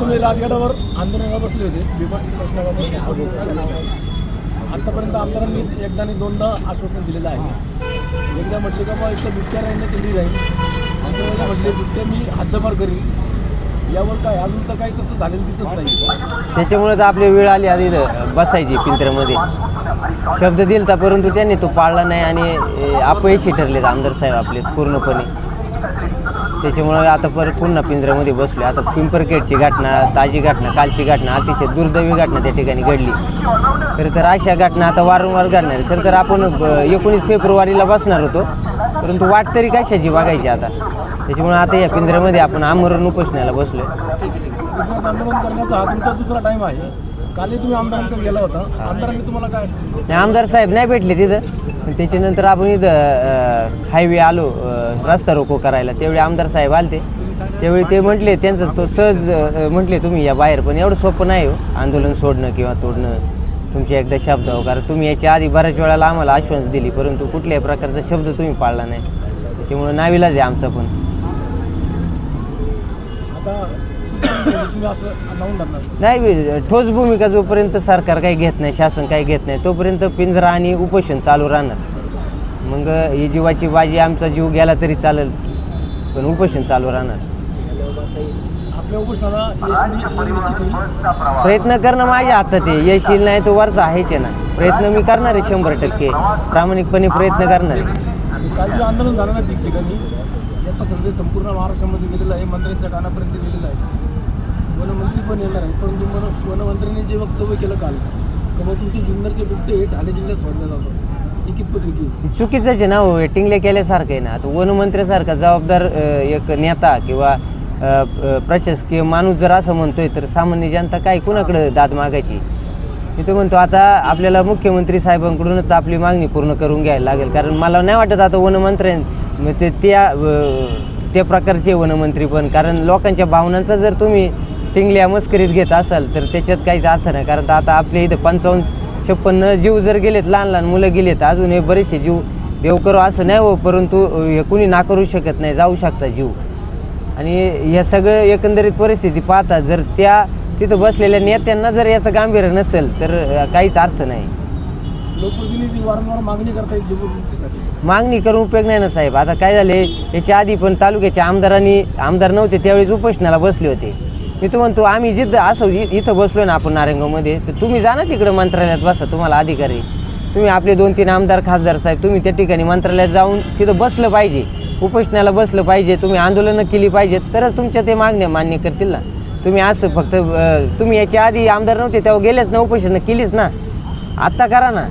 तुम्ही राजगडावर आंदोलनाला बसले होते. विभाग प्रश्नाबाबत आतापर्यंत आमदारांनी एकदा आणि दोनदा आश्वासन दिलेलं आहे. एकदा म्हटले का बा इथं बिबट्या राहील केली जाईल. आमच्या म्हटले बिबट्या मी हद्दपार करीन. यावर काय अजून तर काही तसं झालेलं दिसत नाही. त्याच्यामुळे तर आपली वेळ आली आधी बसायची पिंजऱ्यामध्ये. शब्द दिलता परंतु त्यांनी तो पाळला नाही आणि अपयशी ठरलेत आमदार साहेब आपले पूर्णपणे. त्याच्यामुळे आता परत पुन्हा पिंजऱ्यामध्ये बसले आता पिंपरखेडची घटना ताजी घटना कालची घटना अतिशय दुर्दैवी घटना त्या ठिकाणी घडली. खरं तर अशा घटना आता वारंवार घडणार खरं तर आपण एकोणीस फेब्रुवारीला बसणार होतो. परंतु वाट तरी कशाची बघायची आता? त्याच्यामुळे आता या पिंजऱ्यामध्ये आपण आमरण उपोषणाला बसलो ठीक आहे ठीक आहे. विद्यार्थी आंदोलन करण्याचा हा तुमचा दुसरा टाईम आहे. कालही तुम्ही आमदारांकडे गेला होता. आमदारांनी तुम्हाला काय नाही आमदार साहेब नाही भेटले तिथं. त्याच्यानंतर आपण इथं हायवे आलो अ, रस्ता रोको करायला. त्यावेळी आमदार साहेब आलते. त्यावेळी ते म्हटले त्यांचं तो सहज अ, म्हटले तुम्ही या बाहेर पण एवढं सोपं नाही हो आंदोलन सोडणं किंवा तोडणं. तुमच्या एकदा शब्द हो कारण तुम्ही याच्या आधी बऱ्याच वेळेला आम्हाला आश्वासन दिली परंतु कुठल्याही प्रकारचा शब्द तुम्ही पाळला नाही. त्याच्यामुळे नाविलाज आहे आमचा पण. नाही. ठोस भूमिका जोपर्यंत सरकार काही घेत नाही शासन काही घेत नाही तोपर्यंत पिंजरा आणि उपोषण चालू राहणार. मग ही जीवाची बाजी आमचा जीव गेला तरी चालेल पण उपोषण चालू राहणार. आपल्या उपोषणाला प्रयत्न करणं माझ्या हातात आहे यश येईल नाही तो वरचा आहेच आहे ना. प्रयत्न मी करणार आहे शंभर टक्के. प्रामाणिकपणे प्रयत्न करणार आहे. काल जे आंदोलन झालं ना ठिकठिकाणी याचा संदेश संपूर्ण महाराष्ट्रामध्ये गेलेला आहे. मंत्र्यांच्या कानापर्यंत गेलेला आहे. वनमंत्री पण येणार आहे परंतु वन वनमंत्र्यांनी जे वक्तव्य केलं काल का मग तुमचे जुन्नरचे बिबटे हे ठाणे जिल्ह्यात सोडले जातात ही? चुकीचंच आहे ना हो. टिंगले केल्यासारखं आहे ना. आता वनमंत्र्यासारखा जबाबदार एक नेता किंवा प्रशासकीय माणूस जर असं म्हणतोय तर सामान्य जनता काय कुणाकडं दाद मागायची? मी तो म्हणतो आता आपल्याला मुख्यमंत्री साहेबांकडूनच आपली मागणी पूर्ण करून घ्यायला लागेल. कारण मला नाही वाटत आता वनमंत्र्यां मग ते त्या त्या प्रकारचे वनमंत्री पण. कारण लोकांच्या भावनांचा जर तुम्ही टिंगल्या मस्करीत घेत असाल तर त्याच्यात काहीच अर्थ नाही. कारण आता आपल्या इथं पंचावन्न छप्पन्न जीव जर गेलेत लहान लहान मुलं गेलेत अजून हे बरेचसे जीव देव करो असं नाही हो परंतु हे कुणी नाकारू शकत नाही जाऊ शकता जीव. आणि ह्या सगळं एकंदरीत परिस्थिती पाहता जर त्या तिथं बसलेल्या नेत्यांना जर याचं गांभीर्य नसेल तर काहीच अर्थ नाही. लोकप्रतिनिधी वारंवार मागणी करून उपयोग नाही ना साहेब. आता काय झाले याच्या आधी पण तालुक्याच्या आमदारांनी आमदार नव्हते त्यावेळेस उपोषणाला बसले होते. मी तो म्हणतो आम्ही जिथं असं इथं बसलो ना आपण नारायणगावमध्ये तर तुम्ही जा ना तिकडं मंत्रालयात बसा तुम्हाला अधिकारी. तुम्ही आपले दोन तीन आमदार खासदार साहेब तुम्ही त्या ठिकाणी मंत्रालयात जाऊन तिथं बसलं पाहिजे. उपोषणाला बसलं पाहिजे तुम्ही आंदोलनं केली पाहिजेत तरच तुमच्या ते मागण्या मान्य करतील ना. तुम्ही असं फक्त तुम्ही याच्या आधी आमदार नव्हते तेव्हा गेलेच ना उपोषणं केलीच ना. आत्ता करा ना.